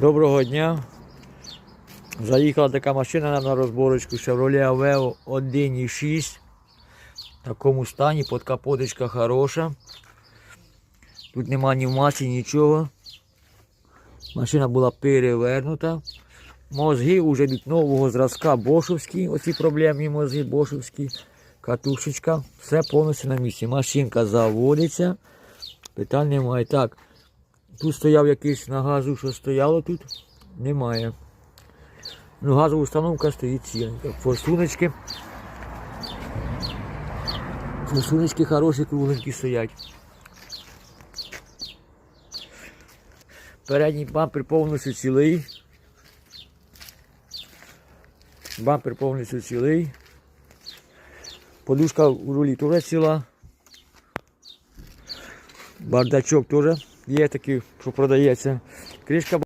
Доброго дня. Заїхала така машина нам на розборочку Chevrolet Aveo 1.6. В такому стані, подкапоточка хороша. Тут нема ні в масі, нічого. Машина була перевернута. Мозги вже йдуть нового зразка бошовські. Оці проблемні мозги бошовські. Катушечка. Все повністю на місці. Машинка заводиться. Питань немає. Так. Тут стояв якийсь на газу, що стояло тут. Немає. Ну, газова установка стоїть ціленька. Форсуночки. Форсуночки хороші, кругленькі стоять. Передній бампер повністю цілий. Бампер повністю цілий. Подушка у рулі теж ціла. Бардачок теж є такі, що продається. Кришка